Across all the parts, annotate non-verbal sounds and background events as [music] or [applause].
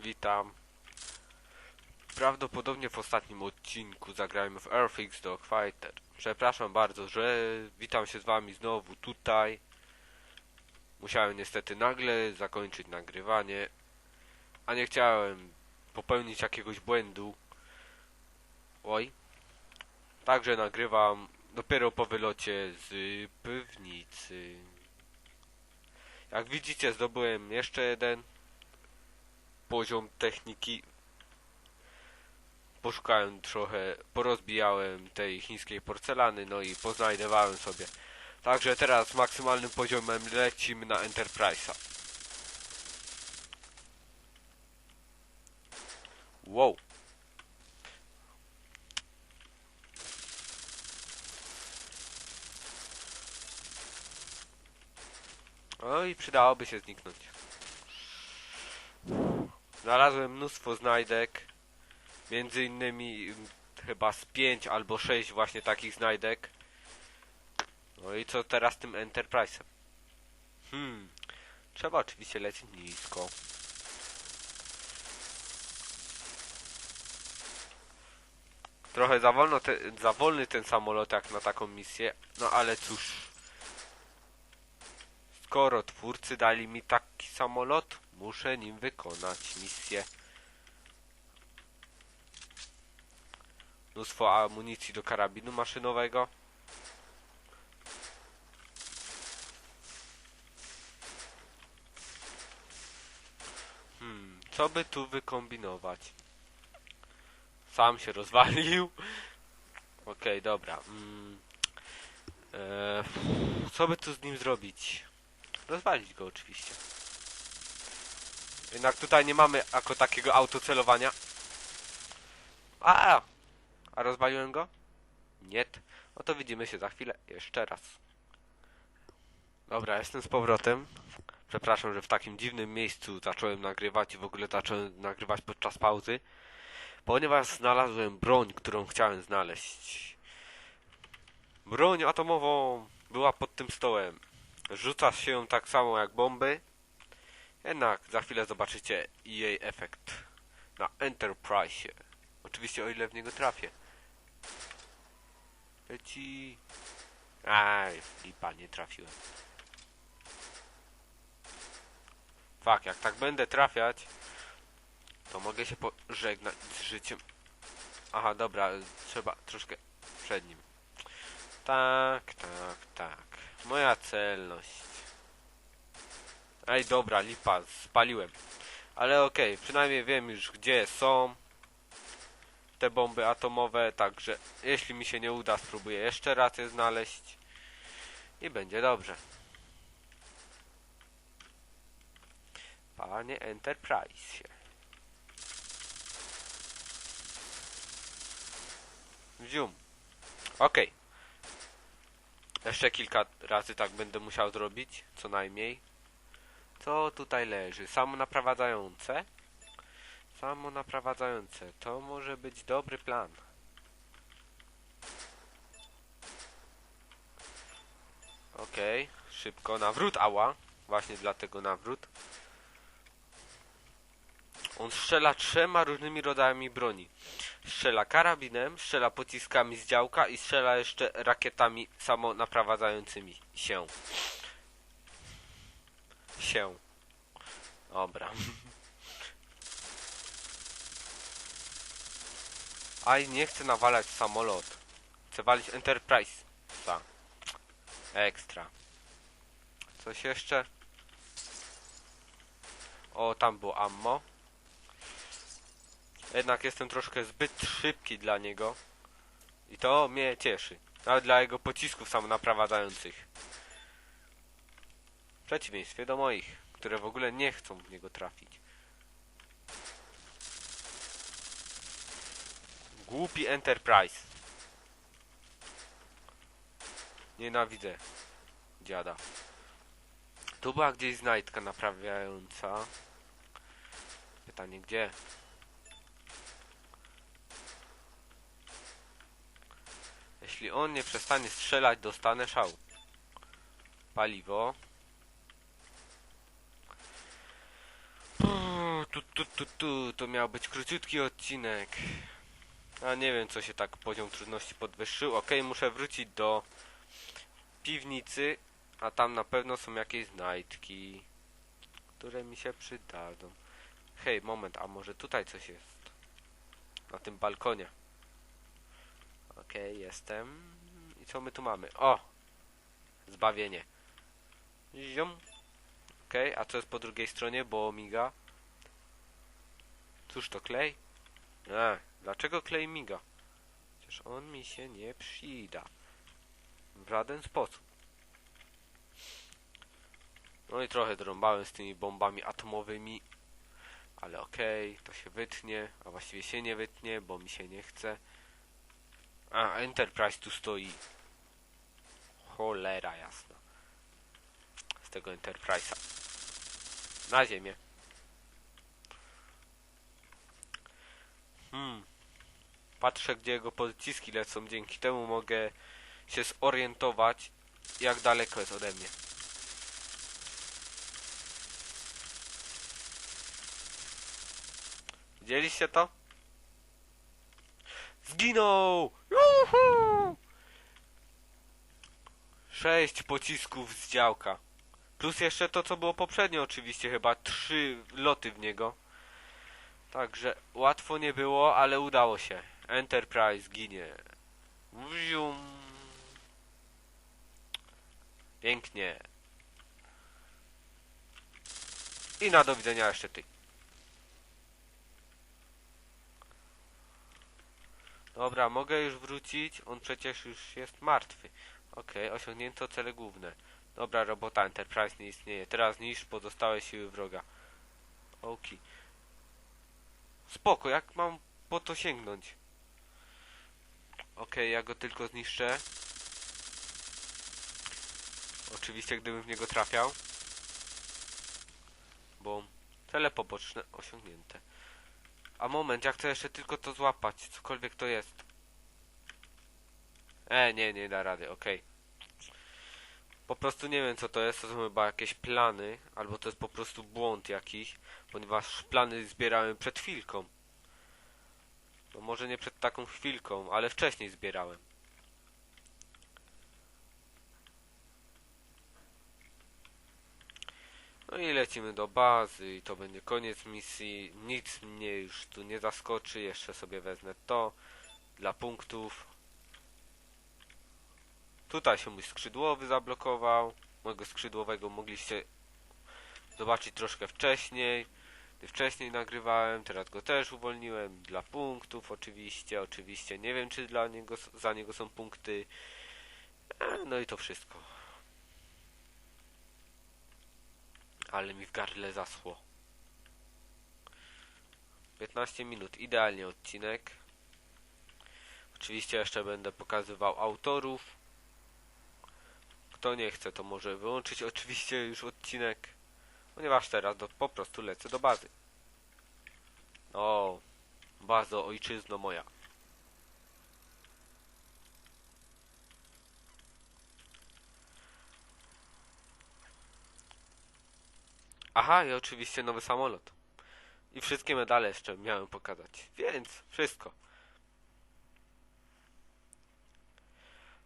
witam. Prawdopodobnie w ostatnim odcinku zagrajmy w Earthix Dogfighter. Przepraszam bardzo, że witam się z wami znowu tutaj. Musiałem niestety nagle zakończyć nagrywanie, a nie chciałem popełnić jakiegoś błędu. Oj. Także nagrywam dopiero po wylocie z piwnicy. Jak widzicie zdobyłem jeszcze jeden poziom techniki. Poszukałem trochę, porozbijałem tej chińskiej porcelany, no i poznajdowałem sobie. Także teraz maksymalnym poziomem lecimy na Enterprise'a. Wow. No i przydałoby się zniknąć. Znalazłem mnóstwo znajdek. Między innymi mm, chyba z 5 albo 6 właśnie takich znajdek. No i co teraz z tym Enterprise'em? Hmm. Trzeba oczywiście lecieć nisko. Trochę za, wolno te, za wolny ten samolot jak na taką misję. No ale cóż. Skoro twórcy dali mi taki samolot, muszę nim wykonać misję. Mnóstwo amunicji do karabinu maszynowego. Hmm, co by tu wykombinować? Sam się rozwalił. Okej, dobra. Mm, e, co by tu z nim zrobić? Rozwalić go oczywiście. Jednak tutaj nie mamy jako takiego autocelowania. A! A rozwaliłem go? Nie. No to widzimy się za chwilę jeszcze raz. Dobra, jestem z powrotem. Przepraszam, że w takim dziwnym miejscu zacząłem nagrywać i w ogóle zacząłem nagrywać podczas pauzy. Ponieważ znalazłem broń, którą chciałem znaleźć. Broń atomową była pod tym stołem. Rzuca się ją tak samo jak bomby. Jednak za chwilę zobaczycie jej efekt na Enterprise. Oczywiście o ile w niego trafię. Leci. Aj, lipa, nie trafiłem. Fak, jak tak będę trafiać, to mogę się pożegnać z życiem. Aha, dobra, trzeba troszkę przed nim. Tak, tak, tak. Moja celność. Ej, dobra, lipa, spaliłem. Ale okej, przynajmniej wiem już gdzie są te bomby atomowe, także jeśli mi się nie uda, spróbuję jeszcze raz je znaleźć i będzie dobrze. Panie Enterprise. Wzium. Okej. Jeszcze kilka razy tak będę musiał zrobić, co najmniej. Co tutaj leży? Samo naprowadzające? Samo naprowadzające. To może być dobry plan. Okej, szybko. Nawrót, ała. Właśnie dlatego nawrót. On strzela trzema różnymi rodzajami broni. Strzela karabinem, strzela pociskami z działka i strzela jeszcze rakietami samonaprowadzającymi się. Się. Dobra. Aj, nie chcę nawalać samolot. Chcę walić Enterprise. Ta. Ekstra. Coś jeszcze? O, tam było ammo. Jednak jestem troszkę zbyt szybki dla niego. I to mnie cieszy. Nawet dla jego pocisków samonaprowadzających. Przeciwieństwie do moich, które w ogóle nie chcą w niego trafić. Głupi Enterprise. Nienawidzę dziada. Tu była gdzieś znajdka naprawiająca. Pytanie gdzie? Jeśli on nie przestanie strzelać, dostanę szał. Paliwo. Tu, tu, tu, tu, to miał być króciutki odcinek. A nie wiem, co się tak poziom trudności podwyższył. Okej, muszę wrócić do piwnicy, a tam na pewno są jakieś znajdki, które mi się przydadzą. Hej, moment, a może tutaj coś jest? Na tym balkonie. Okej, jestem. I co my tu mamy? O! Zbawienie. Ziom. Okej, a co jest po drugiej stronie, bo miga? Cóż to klej? A, dlaczego klej miga? Przecież on mi się nie przyda. W żaden sposób. No i trochę drąbałem z tymi bombami atomowymi. Ale okej, to się wytnie, a właściwie się nie wytnie, bo mi się nie chce. A, Enterprise tu stoi. Cholera jasna. Z tego Enterprise'a. Na ziemię. Hmm. Patrzę, gdzie jego pociski lecą. Dzięki temu mogę się zorientować, jak daleko jest ode mnie. Widzieliście to? Zginął! Juhu! Sześć pocisków z działka. Plus jeszcze to, co było poprzednio, oczywiście, chyba trzy loty w niego. Także łatwo nie było, ale udało się. Enterprise ginie. Wzium. Pięknie. I na do widzenia jeszcze ty. Dobra, mogę już wrócić. On przecież już jest martwy. Okej, osiągnięto cele główne. Dobra robota, Enterprise nie istnieje. Teraz niszcz pozostałe siły wroga. Oki. Spoko, jak mam po to sięgnąć? Okej, ja go tylko zniszczę. Oczywiście, gdybym w niego trafiał. Bo cele poboczne osiągnięte. A moment, ja chcę jeszcze tylko to złapać, cokolwiek to jest. E, nie, nie da rady, okej. Po prostu nie wiem co to jest, to są chyba jakieś plany, albo to jest po prostu błąd jakiś, ponieważ plany zbierałem przed chwilką. No może nie przed taką chwilką, ale wcześniej zbierałem. No i lecimy do bazy i to będzie koniec misji. Nic mnie już tu nie zaskoczy. Jeszcze sobie wezmę to dla punktów. Tutaj się mój skrzydłowy zablokował. Mojego skrzydłowego mogliście zobaczyć troszkę wcześniej. Gdy wcześniej nagrywałem, teraz go też uwolniłem dla punktów oczywiście. Oczywiście nie wiem czy dla niego, za niego są punkty. E, No i to wszystko. Ale mi w gardle zaschło. 15 minut, idealnie odcinek. Oczywiście jeszcze będę pokazywał autorów. Kto nie chce, to może wyłączyć oczywiście już odcinek. Ponieważ teraz do, po prostu lecę do bazy. O, bazo ojczyzno moja. Aha, i oczywiście nowy samolot. I wszystkie medale jeszcze miałem pokazać. Więc wszystko.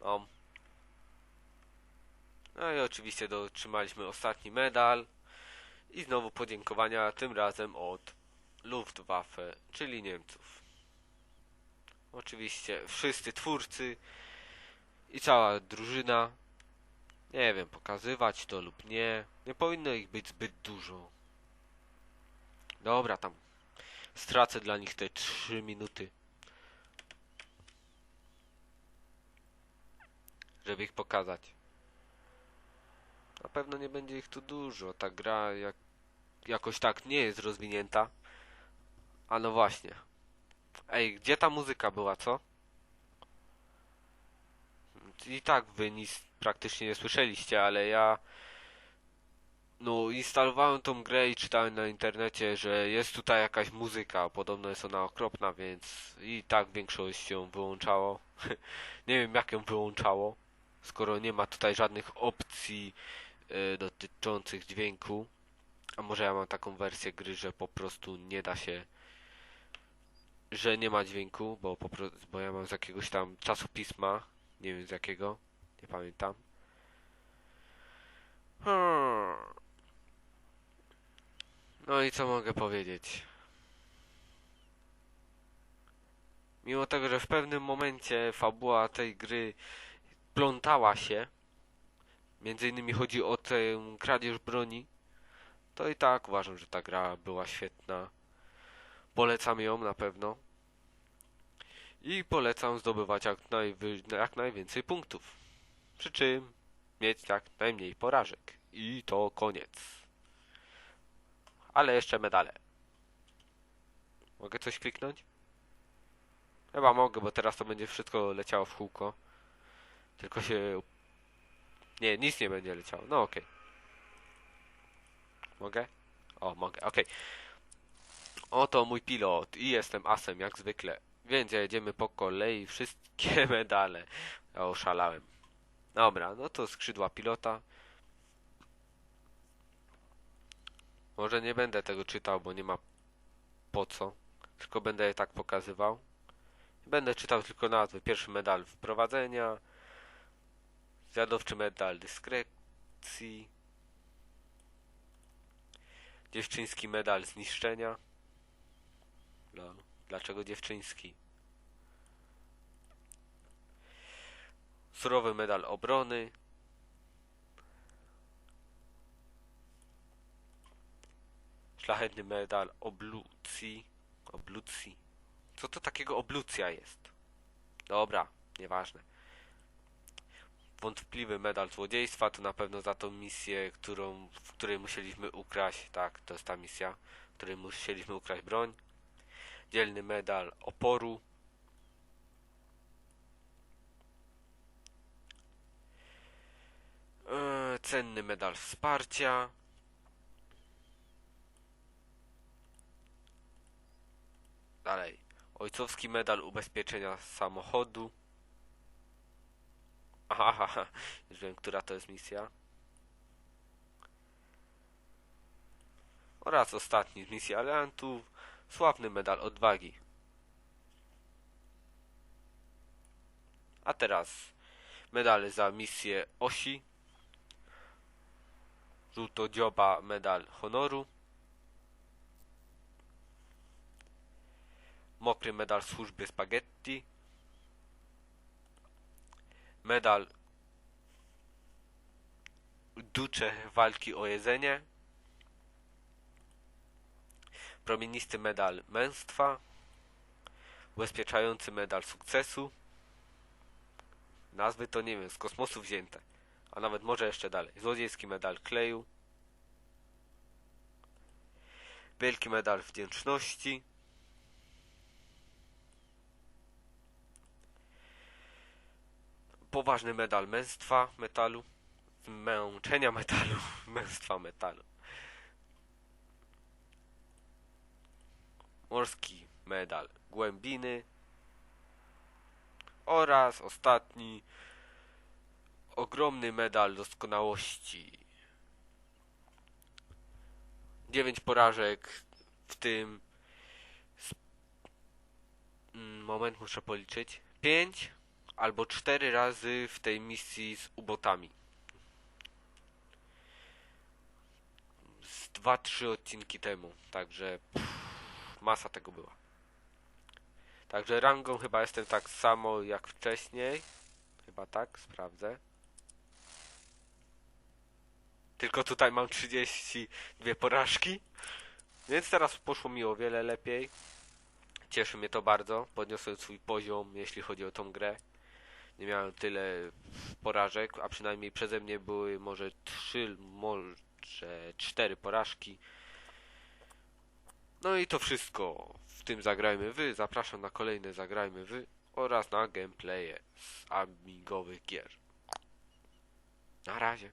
No. No i oczywiście dotrzymaliśmy ostatni medal. I znowu podziękowania, tym razem od Luftwaffe, czyli Niemców. Oczywiście wszyscy twórcy i cała drużyna. Nie wiem, pokazywać to lub nie. Nie powinno ich być zbyt dużo. Dobra, tam stracę dla nich te 3 minuty. Żeby ich pokazać. Na pewno nie będzie ich tu dużo. Ta gra jak, jakoś tak nie jest rozwinięta. A no właśnie. Ej, gdzie ta muzyka była, co? I tak wy nic praktycznie nie słyszeliście, ale ja no instalowałem tą grę i czytałem na internecie, że jest tutaj jakaś muzyka, podobno jest ona okropna, więc i tak większość ją wyłączało. [laughs] nie wiem jak ją wyłączało, skoro nie ma tutaj żadnych opcji dotyczących dźwięku. A może ja mam taką wersję gry, że po prostu nie da się, że nie ma dźwięku, bo po bo ja mam z jakiegoś tam czasopisma, nie wiem z jakiego, nie pamiętam. Hmm. No i co mogę powiedzieć? Mimo tego, że w pewnym momencie fabuła tej gry plątała się, między innymi chodzi o tę kradzież broni, to i tak uważam, że ta gra była świetna. Polecam ją na pewno. I polecam zdobywać jak, najwy- jak najwięcej punktów. Przy czym mieć jak najmniej porażek. I to koniec. Ale jeszcze medale. Mogę coś kliknąć? Chyba mogę, bo teraz to będzie wszystko leciało w kółko. Tylko się... Nie, nic nie będzie leciało. No okej. Mogę? O, mogę, okej. Oto mój pilot i jestem asem jak zwykle. Więc jedziemy po kolei wszystkie [laughs] medale. Ja oszalałem. Dobra, no to skrzydła pilota. Może nie będę tego czytał, bo nie ma po co. Tylko będę je tak pokazywał. Będę czytał tylko nazwy. Pierwszy medal wprowadzenia. Zjadowczy medal dyskrecji. Dziewczyński medal zniszczenia. Lol. Dlaczego dziewczyński? Surowy medal obrony. Szlachetny medal oblucji. Oblucji. Co to takiego oblucja jest? Dobra, nieważne. Wątpliwy medal złodziejstwa to na pewno za tą misję, którą, w której musieliśmy ukraść. Tak, to jest ta misja, w której musieliśmy ukraść broń. Dzielny medal oporu. Eee, cenny medal wsparcia. Dalej. Ojcowski medal ubezpieczenia samochodu. Aha, już wiem, która to jest misja. Oraz ostatni z misji aliantów. Sławny medal odwagi. A teraz medale za misję osi. Żółtodzioba medal honoru. Mokry medal służby spaghetti. Medal Ducze walki o jedzenie. Promienisty medal męstwa. Ubezpieczający medal sukcesu. Nazwy to nie wiem, z kosmosu wzięte. A nawet może jeszcze dalej. Złodziejski medal kleju. Wielki medal wdzięczności. Poważny medal męstwa metalu. Męczenia metalu. [laughs] Męstwa metalu. Morski medal głębiny. Oraz ostatni ogromny medal doskonałości. 9 porażek, w tym. Mm, moment muszę policzyć. 5 albo 4 razy w tej misji z ubotami. Z 2-3 odcinki temu, także pff, masa tego była. Także rangą chyba jestem tak samo jak wcześniej. Chyba tak, sprawdzę. Tylko tutaj mam 32 porażki. Więc teraz poszło mi o wiele lepiej. Cieszy mnie to bardzo. Podniosłem swój poziom, jeśli chodzi o tą grę. Nie miałem tyle porażek, a przynajmniej przeze mnie były może 3, może 4 porażki. No i to wszystko. W tym zagrajmy wy. Zapraszam na kolejne zagrajmy wy oraz na gameplaye z amigowych gier. Na razie.